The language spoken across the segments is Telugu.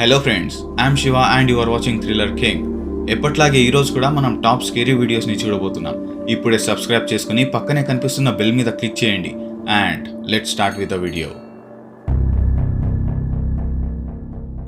Hello friends I'm Shiva and you are watching thriller king ఎప్పట్లాగే ఈరోజు కూడా మనం టాప్ స్కేరీ వీడియోస్ని చూడబోతున్నాం. ఇప్పుడే సబ్స్క్రైబ్ చేసుకుని పక్కనే కనిపిస్తున్న బెల్ మీద క్లిక్ చేయండి. And let start with the video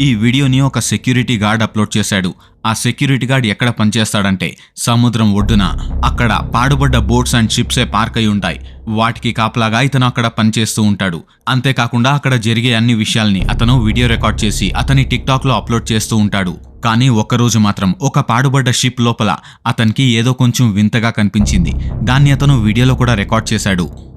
ఈ వీడియోని ఒక సెక్యూరిటీ గార్డ్ అప్లోడ్ చేశాడు. ఆ సెక్యూరిటీ గార్డ్ ఎక్కడ పనిచేస్తాడంటే సముద్రం ఒడ్డున. అక్కడ పాడుబడ్డ బోట్స్ అండ్ షిప్సే పార్క్ అయి ఉంటాయి. వాటికి కాపలాగా ఇతను అక్కడ పనిచేస్తూ ఉంటాడు. అంతేకాకుండా అక్కడ జరిగే అన్ని విషయాల్ని అతను వీడియో రికార్డ్ చేసి అతని టిక్టాక్లో అప్లోడ్ చేస్తూ ఉంటాడు. కానీ ఒక్కరోజు మాత్రం ఒక పాడుబడ్డ షిప్ లోపల అతనికి ఏదో కొంచెం వింతగా కనిపించింది. దాన్ని అతను వీడియోలో కూడా రికార్డ్ చేశాడు.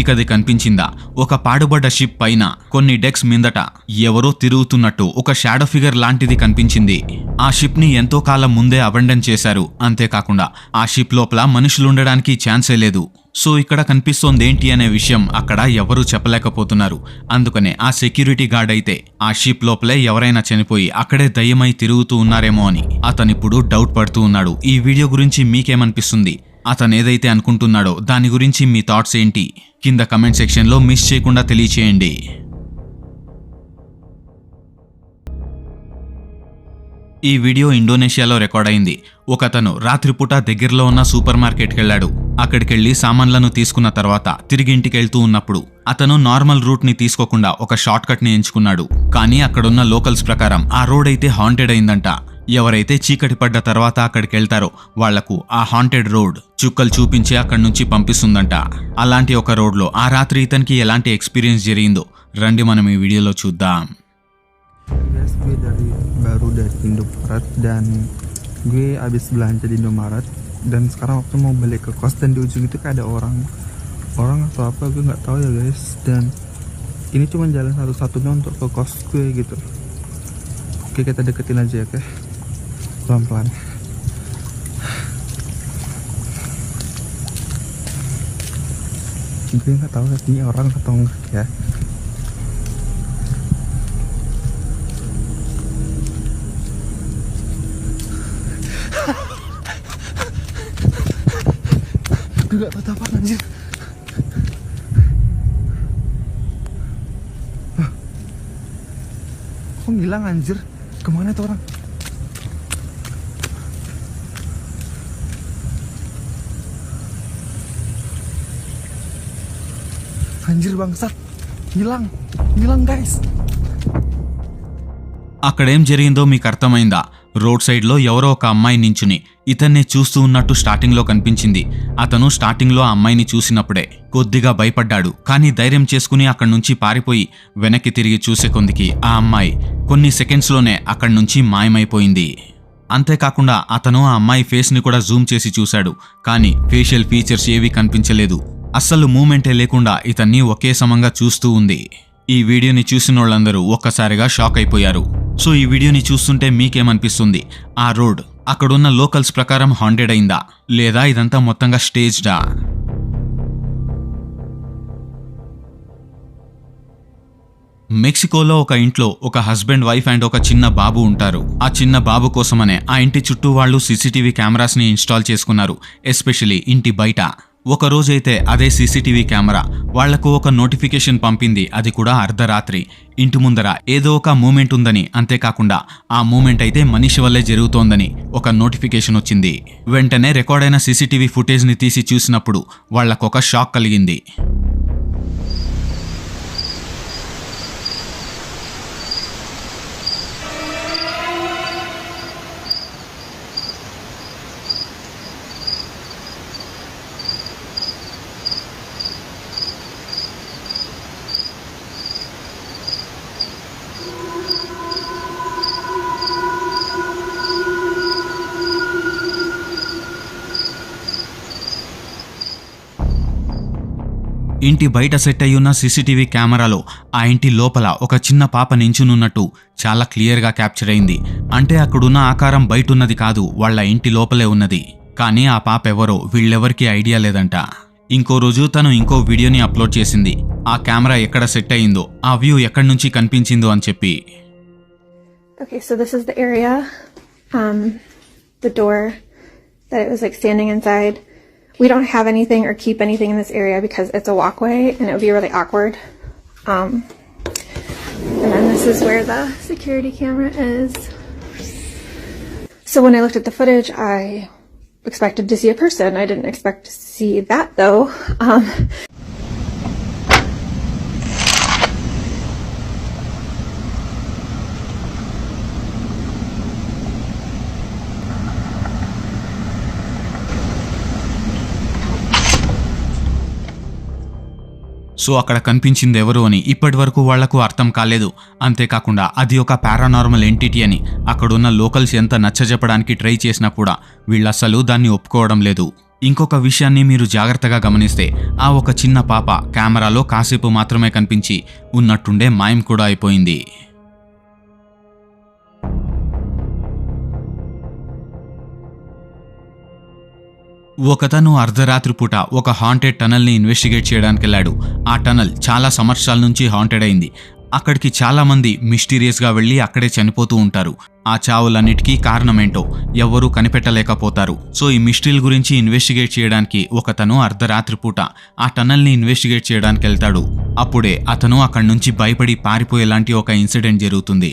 మీకది కనిపించిందా? ఒక పాడుబడ్డ షిప్ పైన కొన్ని డెక్స్ మిందట ఎవరో తిరుగుతున్నట్టు ఒక షాడో ఫిగర్ లాంటిది కనిపించింది. ఆ షిప్ని ఎంతో కాలం ముందే అబండన్ చేశారు. అంతేకాకుండా ఆ షిప్ లోపల మనుషులుండడానికి ఛాన్సే లేదు. సో ఇక్కడ కనిపిస్తోంది ఏంటి అనే విషయం అక్కడ ఎవరూ చెప్పలేకపోతున్నారు. అందుకనే ఆ సెక్యూరిటీ గార్డ్ అయితే ఆ షిప్ లోపలే ఎవరైనా చనిపోయి అక్కడే దయ్యమై తిరుగుతూ ఉన్నారేమో అని అతనిప్పుడు డౌట్ పడుతూ ఉన్నాడు. ఈ వీడియో గురించి మీకేమనిపిస్తుంది? అతను ఏదైతే అనుకుంటున్నాడో దాని గురించి మీ థాట్స్ ఏంటి? కింద కమెంట్ సెక్షన్లో మిస్ చేయకుండా తెలియచేయండి. ఈ వీడియో ఇండోనేషియాలో రికార్డ్ అయింది. ఒకతను రాత్రిపూట దగ్గరలో ఉన్న సూపర్ మార్కెట్కి వెళ్ళాడు అక్కడికెళ్ళి సామాన్లను తీసుకున్న తర్వాత తిరిగి ఇంటికి వెళ్తూ ఉన్నప్పుడు అతను నార్మల్ రూట్ని తీసుకోకుండా ఒక షార్ట్కట్ని ఎంచుకున్నాడు. కానీ అక్కడున్న లోకల్స్ ప్రకారం ఆ రోడ్ అయితే హాంటెడ్ అయిందంట. ఎవరైతే చీకటి పడ్డ తర్వాత అక్కడికి వెళ్తారో వాళ్లకు ఆ హాంటెడ్ రోడ్ చుక్కలు చూపించి అక్కడి నుంచి పంపిస్తుందంట అలాంటి ఒక రోడ్లో ఆ రాత్రి ఇతనికి ఎలాంటి ఎక్స్పీరియన్స్ జరిగిందో రండి మనం ఈ వీడియోలో చూద్దాం Guys, gue dari baru dari Indomaret dan gue abis belanja di Indomaret dan sekarang waktu mau balik ke kos dan di ujung itu kayak ada orang orang atau apa gue nggak tahu ya guys dan ini cuma jalan satu-satunya untuk ke kos gue gitu oke kita deketin aja ya oke Pelan-pelan gue nggak tahu ini orang atau enggak ya Gue gak tau apa anjir? Kok ngilang anjir? Ke mana tuh orang? Anjir bangsat. Ngilang Ngilang guys. అక్కడేం జరిగిందో మీకు అర్థమైందా? రోడ్ సైడ్లో ఎవరో ఒక అమ్మాయి నించుని ఇతన్నే చూస్తూ ఉన్నట్టు స్టార్టింగ్లో కనిపించింది. అతను స్టార్టింగ్లో ఆ అమ్మాయిని చూసినప్పుడే కొద్దిగా భయపడ్డాడు. కానీ ధైర్యం చేసుకుని అక్కడి నుంచి పారిపోయి వెనక్కి తిరిగి చూసే కొందికి ఆ అమ్మాయి కొన్ని సెకండ్స్లోనే అక్కడి నుంచి మాయమైపోయింది. అంతేకాకుండా అతను ఆ అమ్మాయి ఫేస్ని కూడా జూమ్ చేసి చూశాడు. కానీ ఫేషియల్ ఫీచర్స్ ఏవీ కనిపించలేదు. అస్సలు మూమెంటే లేకుండా ఇతన్ని ఒకే సమంగా చూస్తూ ఉంది. ఈ వీడియోని చూసిన వాళ్ళందరూ ఒక్కసారిగా షాక్ అయిపోయారు. సో ఈ వీడియోని చూస్తుంటే మీకేమనిపిస్తుంది? ఆ రోడ్ అక్కడున్న లోకల్స్ ప్రకారం హాండెడ్ అయిందా? లేదా ఇదంతా మొత్తంగా స్టేజ్డా? మెక్సికోలో ఒక ఇంట్లో ఒక హస్బెండ్ వైఫ్ అండ్ ఒక చిన్న బాబు ఉంటారు. ఆ చిన్న బాబు కోసమనే ఆ ఇంటి చుట్టూ వాళ్ళు సీసీటీవీ కెమెరాస్ని ఇన్స్టాల్ చేసుకున్నారు ఎస్పెషలీ ఇంటి బయట. ఒకరోజైతే అదే సీసీటీవీ కెమెరా. వాళ్ళకు ఒక నోటిఫికేషన్ పంపింది. అది కూడా అర్ధరాత్రి. ఇంటి ముందర ఏదో ఒక మూమెంట్ ఉందని అంతేకాకుండా ఆ మూమెంట్ అయితే మనిషి వల్లే జరుగుతోందని ఒక నోటిఫికేషన్ వచ్చింది. వెంటనే రికార్డైన సీసీటీవీ ఫుటేజ్ని తీసి చూసినప్పుడు వాళ్ళకొక షాక్ కలిగింది. ఇంటి బయట సెట్ అయ్యున్న సీసీటీవీ కెమెరాలో ఆ ఇంటి లోపల ఒక చిన్న పాప నించునున్నట్టు చాలా క్లియర్గా క్యాప్చర్ అయింది. అంటే అక్కడున్న ఆకారం బయటున్నది కాదు వాళ్ళ ఇంటి లోపలే ఉన్నది. కానీ ఆ పాప ఎవరో వీళ్ళెవరికీ ఐడియా లేదంట. ఇంకో రోజు తను ఇంకో వీడియోని అప్లోడ్ చేసింది. ఆ కెమెరా ఎక్కడ సెట్ అయిందో ఆ వ్యూ ఎక్కడి నుంచి కనిపించిందో అని చెప్పి. Okay, so this is the area, um, the door that it was like standing inside. We don't have anything or keep anything in this area because it's a walkway and it would be really awkward. Um, and then this is where the security camera is. So when I looked at the footage, I expected to see a person. I didn't expect to see that though. Um, so అక్కడ కనిపించింది ఎవరు అని ఇప్పటి వరకు వాళ్ళకు అర్థం కాలేదు. అంతేకాకుండా అది ఒక పారానార్మల్ ఎంటిటీ అని. అక్కడున్న లోకల్స్ ఎంత నచ్చజెప్పడానికి ట్రై చేసినా కూడా వీళ్ళు అసలు దాన్ని ఒప్పుకోవడం లేదు. ఇంకొక విషయాన్ని మీరు జాగ్రత్తగా గమనిస్తే ఆ ఒక చిన్న పాప కెమెరాలో కాసేపు మాత్రమే కనిపించి ఉన్నట్టుండే మాయం కూడా అయిపోయింది. ఒకతను అర్ధరాత్రి పూట ఒక హాంటెడ్ టనల్ని ఇన్వెస్టిగేట్ చేయడానికి వెళ్ళాడు ఆ టనల్ చాలా సంవత్సరాల నుంచి హాంటెడ్ అయింది. అక్కడికి చాలామంది మిస్టీరియస్గా వెళ్ళి అక్కడే చనిపోతూ ఉంటారు. ఆ చావులన్నిటికీ కారణమేంటో ఎవ్వరూ కనిపెట్టలేకపోతారు. సో ఈ మిస్టరీల గురించి ఇన్వెస్టిగేట్ చేయడానికి ఒకతను అర్ధరాత్రి పూట ఆ టనల్ని ఇన్వెస్టిగేట్ చేయడానికి వెళ్తాడు అప్పుడే అతను అక్కడి నుంచి భయపడి పారిపోయేలాంటి ఒక ఇన్సిడెంట్ జరుగుతుంది.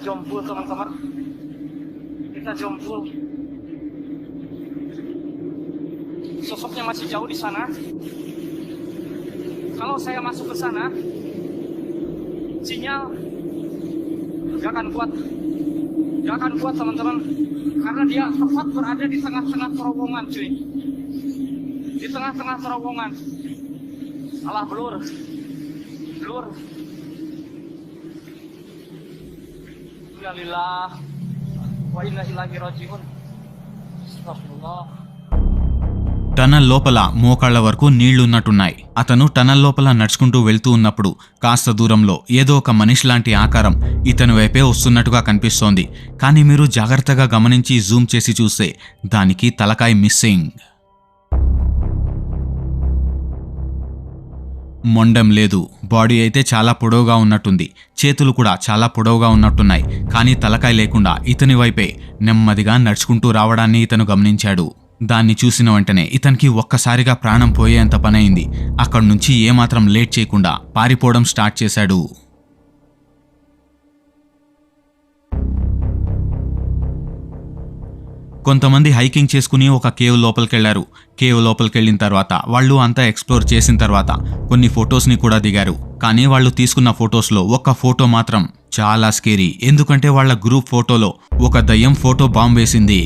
Kita jompul teman-teman. Kita jompul. Sosoknya masih jauh di sana. Kalau saya masuk ke sana, sinyal gak akan kuat. Gak akan kuat teman-teman. Karena dia tepat berada di tengah-tengah terowongan cuy. Di tengah-tengah terowongan. Alah blur. Blur. Innalillah wa inna ilaihi rajiun. Astagfirullah. Tunnel లోపల మోకాళ్ళ వరకు నీళ్ళున్నట్టున్నాయి అతను టనల్ లోపల నడుచుకుంటూ వెళ్తూ ఉన్నప్పుడు కాస్త దూరంలో ఏదో ఒక మనిషి లాంటి ఆకారం ఇతని వైపే వస్తున్నట్టుగా కనిపిస్తోంది కానీ మీరు జాగ్రత్తగా గమనించి జూమ్ చేసి చూస్తే దానికి తలకాయ మిస్సింగ్ మొండం లేదు. బాడీ అయితే చాలా పొడవుగా ఉన్నట్టుంది. చేతులు కూడా చాలా పొడవుగా ఉన్నట్టున్నాయి. కానీ తలకాయ లేకుండా ఇతని వైపే నెమ్మదిగా నడుచుకుంటూ రావడాన్ని ఇతను గమనించాడు. దాన్ని చూసిన వెంటనే ఇతనికి ఒక్కసారిగా ప్రాణం పోయేంత పనైంది. అక్కడి నుంచి ఏమాత్రం లేట్ చేయకుండా పారిపోవడం స్టార్ట్ చేశాడు. కొంతమంది హైకింగ్ చేసుకుని ఒక కేవ్ లోపలికెళ్ళారు. కేవ్ లోపలికెళ్ళిన తర్వాత వాళ్ళు అంతా ఎక్స్ప్లోర్ చేసిన తర్వాత కొన్ని ఫొటోస్ని కూడా దిగారు. కానీ వాళ్ళు తీసుకున్న ఫొటోస్లో ఒక్క ఫోటో మాత్రం చాలా స్కేరీ. ఎందుకంటే వాళ్ళ గ్రూప్ ఫోటోలో ఒక దయ్యం ఫోటో బాంబ్ వేసింది.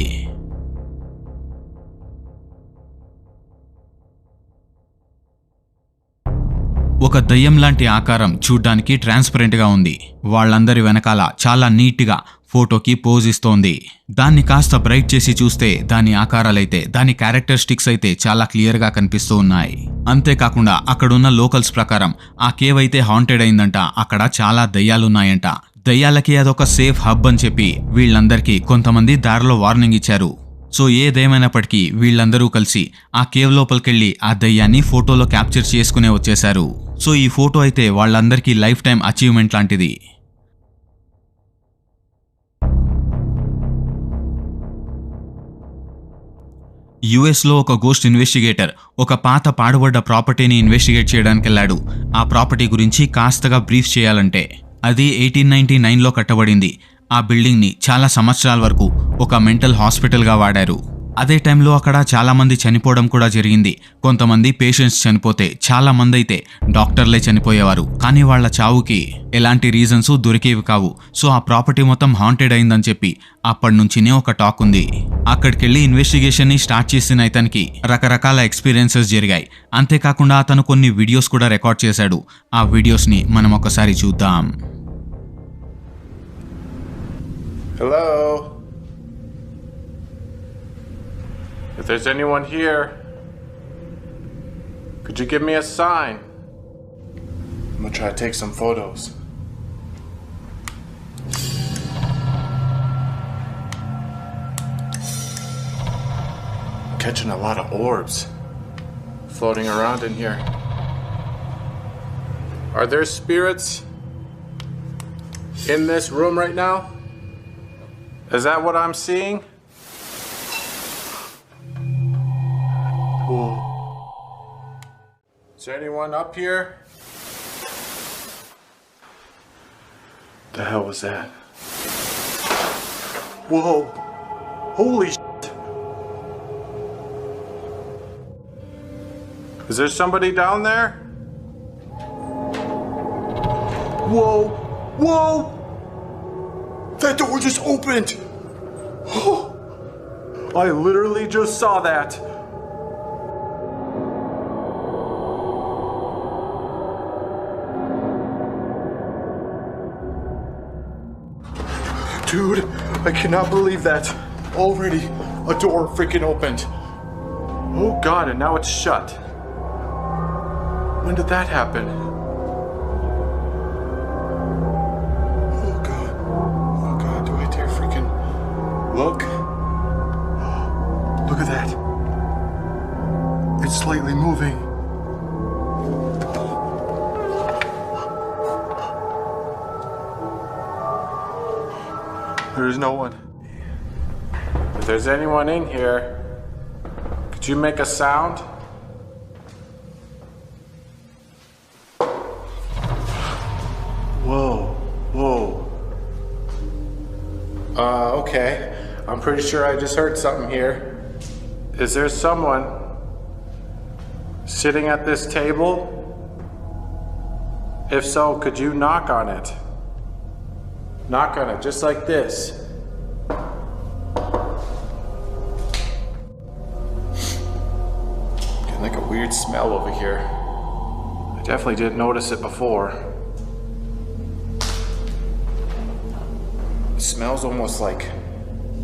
ఒక దయ్యం లాంటి ఆకారం చూడ్డానికి ట్రాన్స్పరెంట్గా ఉంది. వాళ్ళందరి వెనకాల చాలా నీట్గా ఫోటోకి పోజ్ ఇస్తోంది. దాన్ని కాస్త బ్రైట్ చేసి చూస్తే దాని ఆకారాలైతే దాని క్యారెక్టరిస్టిక్స్ అయితే చాలా క్లియర్గా కనిపిస్తూ ఉన్నాయి. అంతేకాకుండా అక్కడున్న లోకల్స్ ప్రకారం ఆ కేవ్ అయితే హాంటెడ్ అయిందంట. అక్కడ చాలా దయ్యాలున్నాయంట. దయ్యాలకి అదొక సేఫ్ హబ్ అని చెప్పి వీళ్ళందరికీ కొంతమంది దారిలో వార్నింగ్ ఇచ్చారు. సో ఏదేమైనప్పటికీ వీళ్ళందరూ కలిసి ఆ కేవ్ లోపలికెళ్ళి ఆ దయ్యాన్ని ఫోటోలో క్యాప్చర్ చేసుకునే వచ్చేశారు. సో ఈ ఫోటో అయితే వాళ్ళందరికీ లైఫ్ టైం అచీవ్మెంట్ లాంటిది. యుఎస్లో ఒక గోస్ట్ ఇన్వెస్టిగేటర్ ఒక పాత పాడుబడ్డ ప్రాపర్టీని ఇన్వెస్టిగేట్ చేయడానికి వెళ్ళాడు ఆ ప్రాపర్టీ గురించి కాస్తగా బ్రీఫ్ చేయాలంటే. అది ఎయిటీన్ నైన్టీ నైన్లో కట్టబడింది. ఆ బిల్డింగ్ని చాలా సంవత్సరాల వరకు ఒక మెంటల్ హాస్పిటల్గా వాడారు. అదే టైంలో అక్కడ చాలామంది చనిపోవడం కూడా జరిగింది. కొంతమంది పేషెంట్స్ చనిపోతే చాలా మంది అయితే డాక్టర్లే చనిపోయేవారు. కానీ వాళ్ళ చావుకి ఎలాంటి రీజన్స్ దొరికేవి కావు. సో ఆ ప్రాపర్టీ మొత్తం హాంటెడ్ అయిందని చెప్పి అప్పటి నుంచినే ఒక టాక్ ఉంది. అక్కడికెళ్ళి ఇన్వెస్టిగేషన్ని స్టార్ట్ చేసిన ఇతనికి రకరకాల ఎక్స్పీరియన్సెస్ జరిగాయి. అంతేకాకుండా అతను కొన్ని వీడియోస్ కూడా రికార్డ్ చేశాడు. ఆ వీడియోస్ని మనం ఒకసారి చూద్దాం. Hello? If there's anyone here, could you give me a sign? I'm gonna try to take some photos. Catching a lot of orbs floating around in here. Are there spirits in this room right now? Is that what I'm seeing? Is there anyone up here? The hell was that? Whoa. Holy shit. Is there somebody down there? Whoa. Whoa. That door just opened! I literally just saw that. Dude, I cannot believe that. Already a door freaking opened. Oh god, and now it's shut. When did that happen? There's no one. If there's anyone in here, could you make a sound? Whoa, whoa. Uh, okay. I'm pretty sure I just heard something here. Is there someone sitting at this table? If so, could you knock on it? Knock on it, just like this. Getting like a weird smell over here. I definitely didn't notice it before. It smells almost like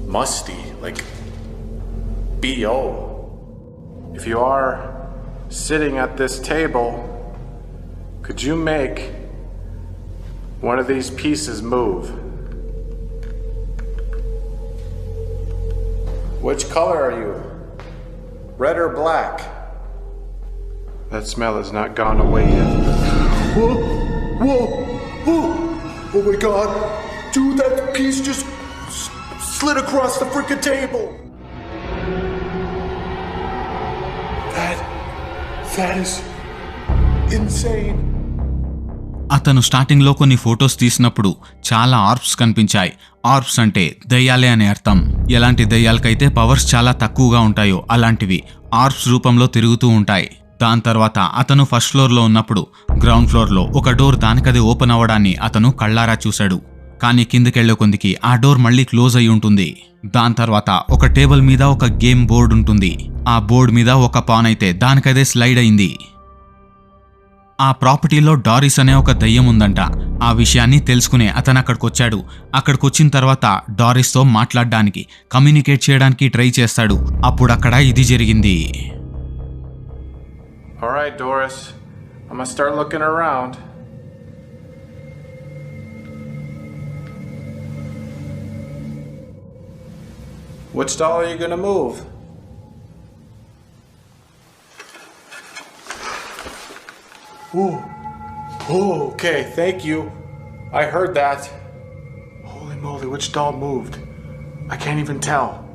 musty, like BO. If you are sitting at this table, could you make one of these pieces move? Which color are you? Red or black? That smell has not gone away yet. Whoa! Whoa! Whoa! Oh my god! Dude, that piece just s- slid across the freaking table! That. That is. insane. అతను స్టార్టింగ్లో కొన్ని ఫొటోస్ తీసినప్పుడు చాలా ఆర్బ్స్ కనిపించాయి. ఆర్బ్స్ అంటే దయ్యాలే అనే అర్థం. ఎలాంటి దయ్యాలకైతే పవర్స్ చాలా తక్కువగా ఉంటాయో అలాంటివి ఆర్బ్స్ రూపంలో తిరుగుతూ ఉంటాయి. దాని తర్వాత అతను ఫస్ట్ ఫ్లోర్లో ఉన్నప్పుడు గ్రౌండ్ ఫ్లోర్లో ఒక డోర్ దానికదే ఓపెన్ అవ్వడాన్ని అతను కళ్ళారా చూశాడు. కానీ కిందకెళ్ళే కొందికి ఆ డోర్ మళ్ళీ క్లోజ్ అయి ఉంటుంది. దాని తర్వాత ఒక టేబుల్ మీద ఒక గేమ్ బోర్డు ఉంటుంది. ఆ బోర్డు మీద ఒక పాన్ అయితే దానికదే స్లైడ్ అయింది. ఆ ప్రాపర్టీలో డారిస్ అనే ఒక దయ్యం ఉందంట. ఆ విషయాన్ని తెలుసుకునే అతను అక్కడికొచ్చాడు. అక్కడికొచ్చిన అక్కడికి వచ్చిన తర్వాత డారిస్తో మాట్లాడడానికి కమ్యూనికేట్ చేయడానికి ట్రై చేస్తాడు. అప్పుడు అక్కడ ఇది జరిగింది. Which doll are you gonna move? Ooh. Okay, thank you. I heard that. Holy moly, which doll moved? I can't even tell.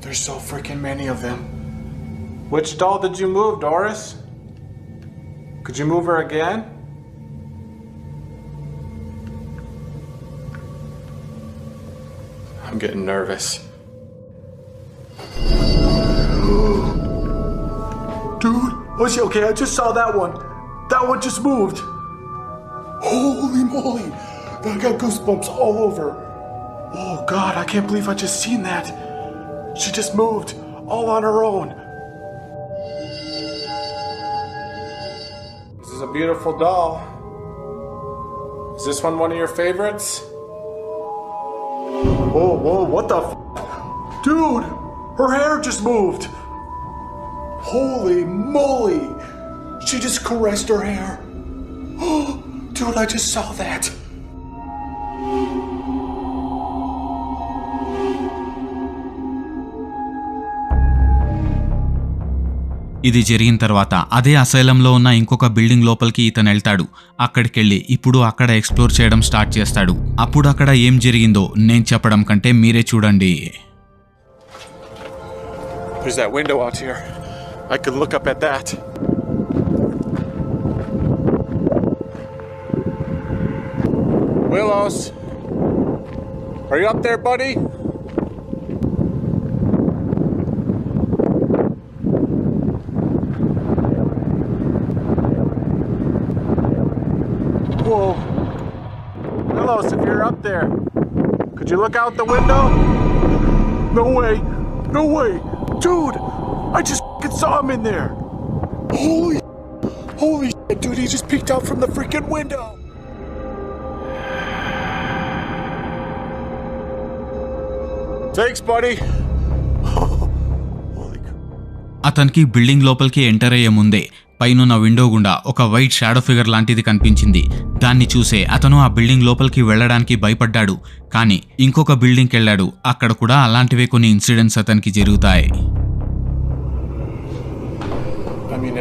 There's so freaking many of them. Which doll did you move, Doris? Could you move her again? I'm getting nervous. Dude, Oh, shit, okay, I just saw that one. That one just moved. Holy moly. I got goosebumps all over. Oh, God, I can't believe I just seen that. She just moved all on her own. This is a beautiful doll. Is this one one of your favorites? Whoa, whoa, what the f? Dude, her hair just moved. Holy moly. She just caressed her hair. Dude, I just saw that. ఇది జరిగిన తర్వాత అదే అసైలంలో ఉన్న ఇంకొక బిల్డింగ్ లోపలికి ఇతను వెళ్తాడు అక్కడికెళ్ళి ఇప్పుడు అక్కడ ఎక్స్ప్లోర్ చేయడం స్టార్ట్ చేస్తాడు అప్పుడు అక్కడ ఏం జరిగిందో నేను చెప్పడం కంటే మీరే చూడండి There's that window out here. I can look up at that. Willows, are you up there, buddy? Whoa. Willows, if you're up there, could you look out the window? No way. No way. Dude, I just saw him in there. Holy Holy shit, dude, he just peeked out from the freaking window. Thanks, buddy. Holy crap. అతనికి బిల్డింగ్ లోపలికి ఎంటర్ అయ్యే ముందే పైనున్న విండో గుండా ఒక వైట్ షాడో ఫిగర్ లాంటిది కనిపించింది దాన్ని చూసే అతను ఆ బిల్డింగ్ లోపలికి వెళ్ళడానికి భయపడ్డాడు కానీ ఇంకొక బిల్డింగ్కి వెళ్ళాడు అక్కడ కూడా అలాంటివే కొన్ని ఇన్సిడెంట్స్ అతనికి జరుగుతాయి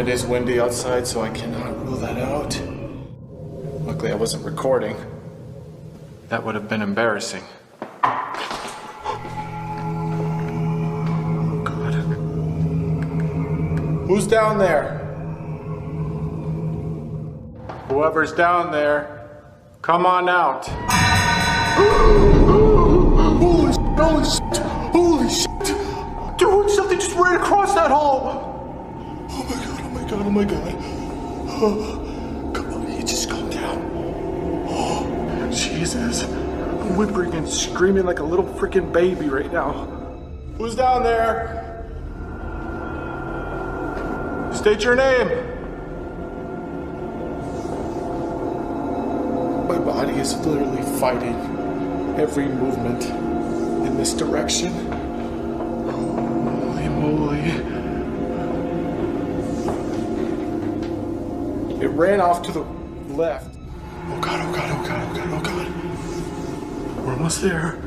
it is windy outside, so I cannot rule that out. Luckily, I wasn't recording. That would have been embarrassing. Oh, God. Who's down there? Whoever's down there, come on out. My god, oh my god. Come on, you just calm down. Oh, Jesus. I'm whimpering and screaming like a little freaking baby right now. Who's down there? State your name. My body is literally fighting every movement in this direction. Holy moly. It ran off to the left. Oh god, oh god, oh god, oh god, oh god. We're almost there.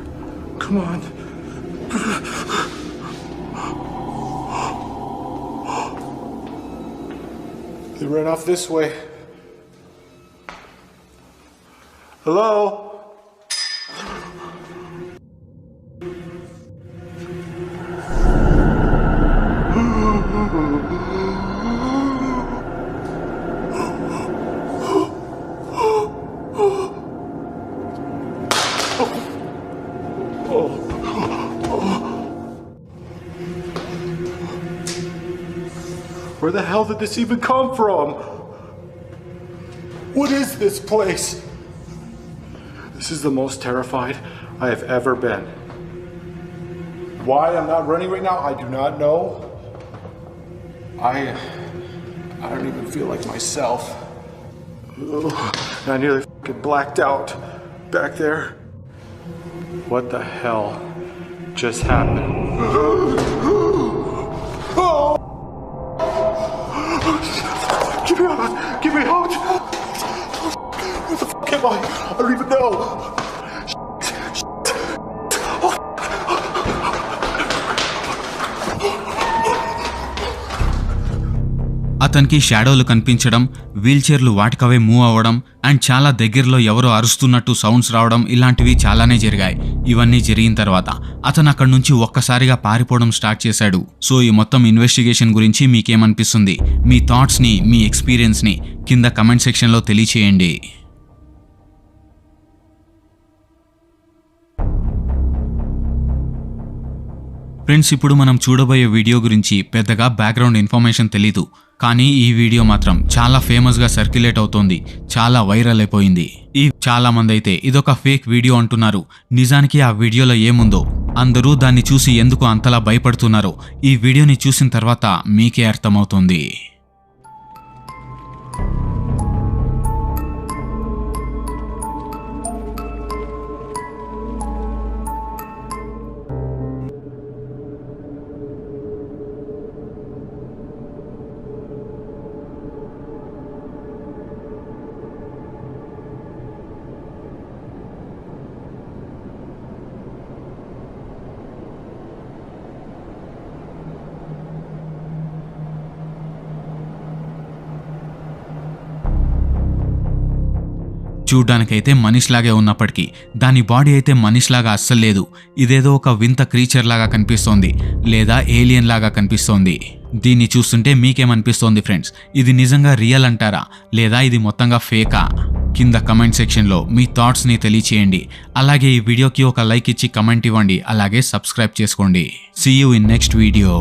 Come on. They ran off this way. Hello? Where the hell did this even come from? What is this place? This is the most terrified I have ever been. Why I'm not running right now, I do not know. I I don't even feel like myself. Ugh, I nearly blacked out back there. What the hell just happened? అతనికి షాడోలు కనిపించడం వీల్చైర్లు వాటికవే మూవ్ అవ్వడం అండ్ చాలా దగ్గరలో ఎవరో అరుస్తున్నట్టు సౌండ్స్ రావడం ఇలాంటివి చాలానే జరిగాయి. ఇవన్నీ జరిగిన తర్వాత అతను అక్కడి నుంచి ఒక్కసారిగా పారిపోవడం స్టార్ట్ చేశాడు. సో ఈ మొత్తం ఇన్వెస్టిగేషన్ గురించి మీకేమనిపిస్తుంది? మీ థాట్స్ని మీ ఎక్స్పీరియన్స్ని కింద కమెంట్ సెక్షన్లో తెలియచేయండి. ఫ్రెండ్స్ ఇప్పుడు మనం చూడబోయే వీడియో గురించి పెద్దగా బ్యాక్గ్రౌండ్ ఇన్ఫర్మేషన్ తెలీదు. కానీ ఈ వీడియో మాత్రం చాలా ఫేమస్గా సర్క్యులేట్ అవుతోంది. చాలా వైరల్ అయిపోయింది. ఈ చాలా మంది అయితే ఇదొక ఫేక్ వీడియో అంటున్నారు. నిజానికి ఆ వీడియోలో ఏముందో? అందరూ దాన్ని చూసి ఎందుకు అంతలా భయపడుతున్నారో? ఈ వీడియోని చూసిన తర్వాత మీకే అర్థమవుతుంది. చూడ్డానికైతే మనిషిలాగే ఉన్నప్పటికీ దాని బాడీ అయితే మనిషిలాగా అస్సలు లేదు. ఇదేదో ఒక వింత క్రీచర్ లాగా కనిపిస్తోంది లేదా ఏలియన్ లాగా కనిపిస్తోంది. దీన్ని చూస్తుంటే మీకేమనిపిస్తోంది ఫ్రెండ్స్? ఇది నిజంగా రియల్ అంటారా? లేదా ఇది మొత్తంగా ఫేకా? కింద కమెంట్ సెక్షన్లో మీ థాట్స్ని తెలియచేయండి. అలాగే ఈ వీడియోకి ఒక లైక్ ఇచ్చి కమెంట్ ఇవ్వండి. అలాగే సబ్స్క్రైబ్ చేసుకోండి. See you in next video